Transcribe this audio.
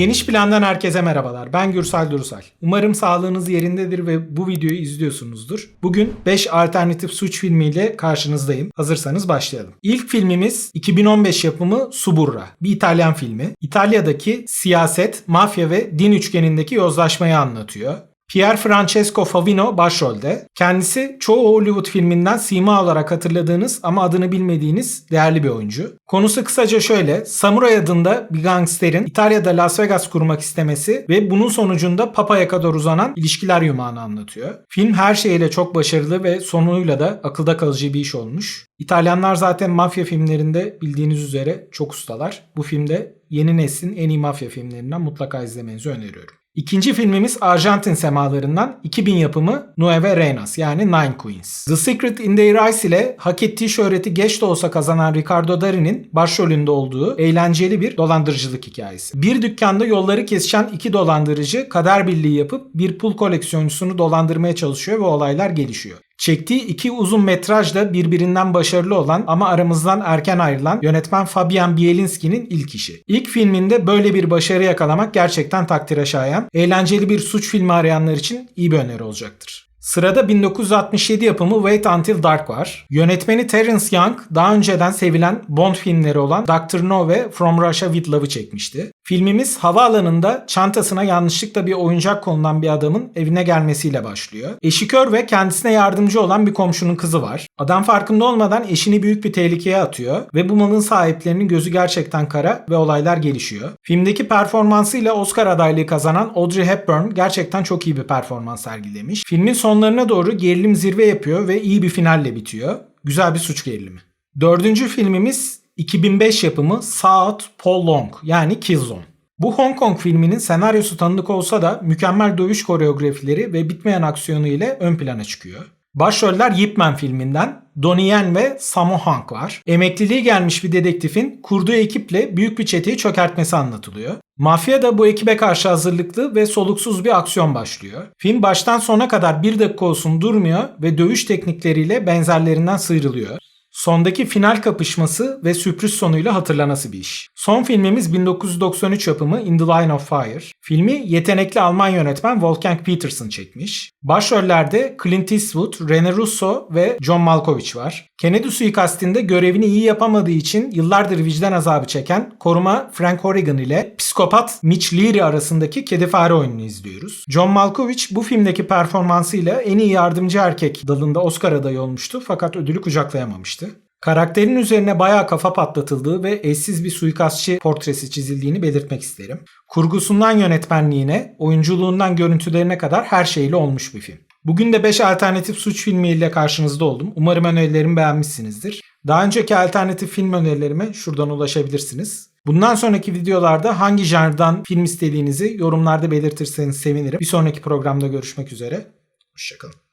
Geniş plandan herkese merhabalar. Ben Gürsel Durusal. Umarım sağlığınız yerindedir ve bu videoyu izliyorsunuzdur. Bugün 5 alternatif suç filmiyle karşınızdayım. Hazırsanız başlayalım. İlk filmimiz 2015 yapımı Suburra. Bir İtalyan filmi. İtalya'daki siyaset, mafya ve din üçgenindeki yozlaşmayı anlatıyor. Pier Francesco Favino başrolde. Kendisi çoğu Hollywood filminden sima olarak hatırladığınız ama adını bilmediğiniz değerli bir oyuncu. Konusu kısaca şöyle. Samuray adında bir gangsterin İtalya'da Las Vegas kurmak istemesi ve bunun sonucunda Papa'ya kadar uzanan ilişkiler yumağını anlatıyor. Film her şeyiyle çok başarılı ve sonuyla da akılda kalıcı bir iş olmuş. İtalyanlar zaten mafya filmlerinde bildiğiniz üzere çok ustalar. Bu filmde yeni neslin en iyi mafya filmlerinden mutlaka izlemenizi öneriyorum. İkinci filmimiz Arjantin semalarından 2000 yapımı Nueve Reinas yani Nine Queens. The Secret in Their Eyes ile hak ettiği şöhreti geç de olsa kazanan Ricardo Darín'in başrolünde olduğu eğlenceli bir dolandırıcılık hikayesi. Bir dükkanda yolları kesişen iki dolandırıcı kader birliği yapıp bir pul koleksiyoncusunu dolandırmaya çalışıyor ve olaylar gelişiyor. Çektiği iki uzun metraj da birbirinden başarılı olan ama aramızdan erken ayrılan yönetmen Fabian Bielinski'nin ilk işi. İlk filminde böyle bir başarı yakalamak gerçekten takdire şayan, eğlenceli bir suç filmi arayanlar için iyi bir öneri olacaktır. Sırada 1967 yapımı Wait Until Dark var. Yönetmeni Terence Young daha önceden sevilen Bond filmleri olan Dr. No ve From Russia With Love'ı çekmişti. Filmimiz havaalanında çantasına yanlışlıkla bir oyuncak konulan bir adamın evine gelmesiyle başlıyor. Eşi kör ve kendisine yardımcı olan bir komşunun kızı var. Adam farkında olmadan eşini büyük bir tehlikeye atıyor ve bu malın sahiplerinin gözü gerçekten kara ve olaylar gelişiyor. Filmdeki performansıyla Oscar adaylığı kazanan Audrey Hepburn gerçekten çok iyi bir performans sergilemiş. Filmin sonlarına doğru gerilim zirve yapıyor ve iyi bir finalle bitiyor. Güzel bir suç gerilimi. Dördüncü filmimiz 2005 yapımı South Paul Long yani Killzone. Bu Hong Kong filminin senaryosu tanıdık olsa da mükemmel dövüş koreografileri ve bitmeyen aksiyonu ile ön plana çıkıyor. Başroller Yip Man filminden Donnie Yen ve Sammo Hung var. Emekliliği gelmiş bir dedektifin kurduğu ekiple büyük bir çeteyi çökertmesi anlatılıyor. Mafya da bu ekibe karşı hazırlıklı ve soluksuz bir aksiyon başlıyor. Film baştan sona kadar bir dakika olsun durmuyor ve dövüş teknikleriyle benzerlerinden sıyrılıyor. Sondaki final kapışması ve sürpriz sonuyla hatırlanası bir iş. Son filmimiz 1993 yapımı In the Line of Fire. Filmi yetenekli Alman yönetmen Wolfgang Petersen çekmiş. Başrollerde Clint Eastwood, Rene Russo ve John Malkovich var. Kennedy suikastinde görevini iyi yapamadığı için yıllardır vicdan azabı çeken koruma Frank Horrigan ile psikopat Mitch Leary arasındaki kedi fare oyununu izliyoruz. John Malkovich bu filmdeki performansıyla en iyi yardımcı erkek dalında Oscar adayı olmuştu fakat ödülü kucaklayamamıştı. Karakterin üzerine bayağı kafa patlatıldığı ve eşsiz bir suikastçı portresi çizildiğini belirtmek isterim. Kurgusundan yönetmenliğine, oyunculuğundan görüntülerine kadar her şeyle olmuş bir film. Bugün de 5 alternatif suç filmiyle karşınızda oldum. Umarım önerilerimi beğenmişsinizdir. Daha önceki alternatif film önerilerime şuradan ulaşabilirsiniz. Bundan sonraki videolarda hangi janrdan film istediğinizi yorumlarda belirtirseniz sevinirim. Bir sonraki programda görüşmek üzere. Hoşçakalın.